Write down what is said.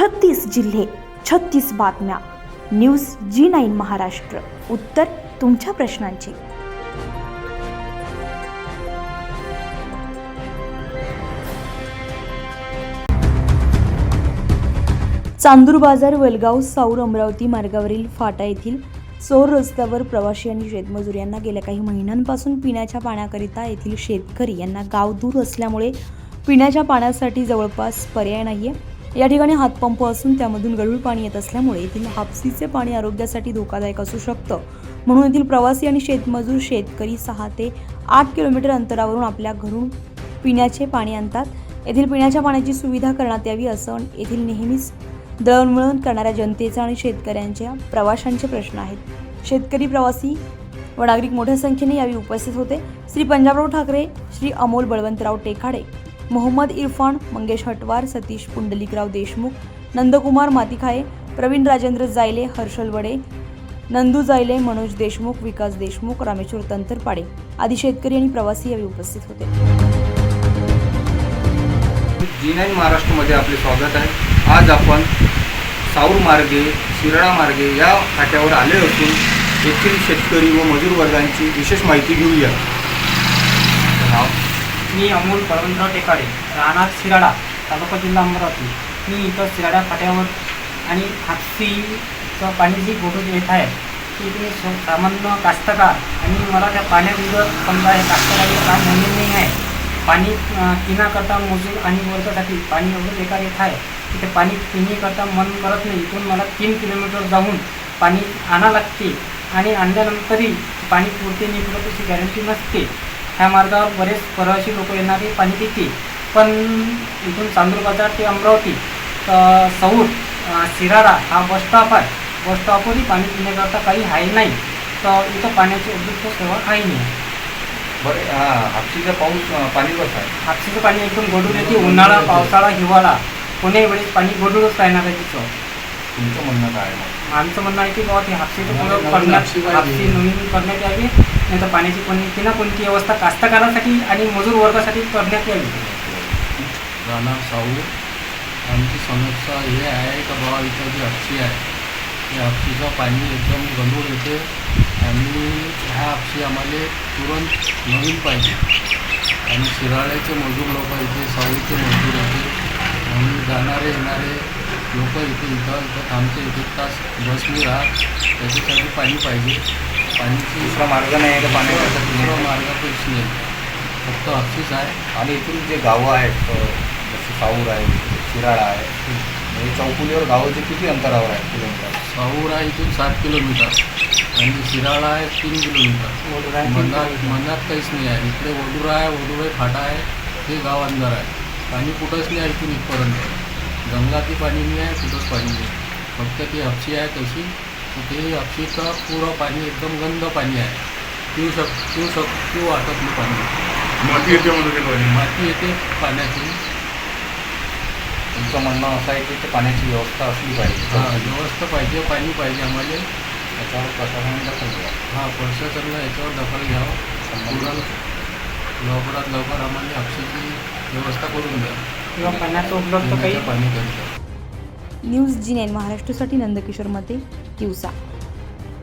छत्तीस जिल्हे छत्तीस बातम्या. News G nine Maharashtra. उत्तर तुमच्या प्रश्नांची. चांदूर बाजार वलगाव साऊर अमरावती मार्गावरील फाटा येथील चोर रस्त्यावर प्रवासी आणि शेतमजूर यांना गेल्या काही महिन्यांपासून पिण्याच्या पाण्याकरिता येथील शेतकरी यांना गाव दूर असल्यामुळे पिण्याच्या पाण्यासाठी जवळपास पर्याय नाही आहे या ठिकाणी हातपंप असून त्यामधून गढूळ पाणी येत असल्यामुळे येथील हापसीचे पाणी आरोग्यासाठी धोकादायक असू शकतं. म्हणून येथील प्रवासी आणि शेतमजूर शेतकरी सहा ते आठ किलोमीटर अंतरावरून आपल्या घरून पिण्याचे पाणी आणतात. येथील पिण्याच्या पाण्याची सुविधा करण्यात यावी असं येथील नेहमीच दळणवळण करणाऱ्या जनतेचा आणि शेतकऱ्यांच्या प्रवाशांचे प्रश्न आहेत. शेतकरी प्रवासी व नागरिक मोठ्या संख्येने यावेळी उपस्थित होते. श्री पंजाबराव ठाकरे श्री अमोल बळवंतराव टेकाडे मोहम्मद इरफान मंगेश हटवार सतीश पुंडलिकराव देशमुख नंदकुमार मातिखाये प्रवीण राजेंद्र जायले हर्षल वडे नंदू जायले मनोज देशमुख विकास देशमुख रामेश्वर तंतरपाडे आदी शेतकरी आणि प्रवासी यावेळी उपस्थित होते. जी नाईन महाराष्ट्रामध्ये आपले स्वागत आहे. आज आपण साऊर मार्गे शिराळा मार्गे या फाट्यावर आले असून येथील शेतकरी व मजूर वर्गांची विशेष माहिती घेऊया. मी अमोल बळवंतराव टेकाडे राहणार शिराडा तालुका जिल्हा अमरावती. मी इथं शिराडा फाट्यावर आणि हापसीचं पाणी जी गोठून येत आहे की मी सामान्य कास्तकार आणि मला त्या पाण्याविरुद्ध समजा हे कास्तकारीचं काम म्हणून नाही आहे. पाणी पिण्याकरता मजूर आणि वर्गासाठी पाणी एवढं बेकार येत आहे. तिथे पाणी पिण्याकरता मन करत नाही. इथून मला तीन किलोमीटर जाऊन पाणी आणा लागते आणि आणल्यानंतरही पाणी पुरते नाही पुरत अशी गॅरंटी नसते. ह्या मार्गावर बरेच परवासी लोक येणारे पाणी पिते पण इथून चांदूर बाजार ते अमरावती सौर शिराळा हा बस स्टॉप आहे. बस स्टॉपवरही पाणी पिण्याकरता काही आहे नाही. तर इथं पाण्याची उपयुक्त सेवा काही नाही. बरं हा हापसीचा पाऊस पाणी कसं आहे. हापसीचं पाणी एकदम गढूळ येते उन्हाळा पावसाळा हिवाळा कोणत्याही वेळेस पाणी गढूळच राहणार आहे तिथं. तुमचं म्हणणं काय आमचं म्हणणं आहे की बाबा ते पुढं करण्यात पाहिजे. हापसी नवीन करण्यात यावी. नाही तर पाण्याची कोणती ना कोणती व्यवस्था कास्तकारासाठी आणि मजूर वर्गासाठी करण्यात यावी. राणा साऊ आमची समस्या हे आहे का बाबा इथं जी अक्षी आहे या अक्षीचं पाणी एकदम गंभीर येते. आणि ह्या अक्षी आम्हाला तुरंत नवीन पाहिजे. आणि शिराळ्याचे मजूर लोक इथे साऊचे मजूर येते आणि जाणारे येणारे लोक इथे इथं इथं थांबते. एक एक तास बसनी राहत त्याच्यासाठी पाणी पाहिजे. पाणीची दुसरा मार्ग नाही आहे का? पाण्याचा दुसरा मार्ग पैसे नाही. फक्त हापशीच आहे. आणि इथून जे गावं आहेत जसे साऊर आहे शिराळा आहे म्हणजे चौकुलीवर गावाचे किती अंतरावर आहे किलोमीटर? साऊर आहे इथून सात किलोमीटर आणि शिराळा आहे तीन किलोमीटर. मनात मनात काहीच नाही आहे. इकडे वडूर आहे वडूर फाटा आहे हे गाव अंदर आहे. पाणी कुठंच नाही आहे इथून इथपर्यंत. गंगाती पाणी नाही आहे कुठंच पाणी नाही फक्त ती हापशी आहे तशी. तर ते हापशीचं पुरं पाणी एकदम गंद पाणी आहे. पिऊ शक पिऊ शक पिऊ वाटत नाही पाणी. माती येते म्हणून ते पाणी. माती येते पाण्याची. तुमचं म्हणणं असं आहे की ते पाण्याची व्यवस्था असली हा पाहिजे व्यवस्था पाहिजे पाणी पाहिजे आम्हाला. त्याच्यावर प्रशासनाने दखल घ्या हा प्रशासनाला याच्यावर दखल घ्यावं. संबंधित लवकरात लवकर आम्हाला हापशीची व्यवस्था करून द्या. किंवा पाण्याचं उपलब्ध काही? पाणी करून द्या. न्यूज जी नाईन महाराष्ट्रासाठी नंदकिशोर मते. usar.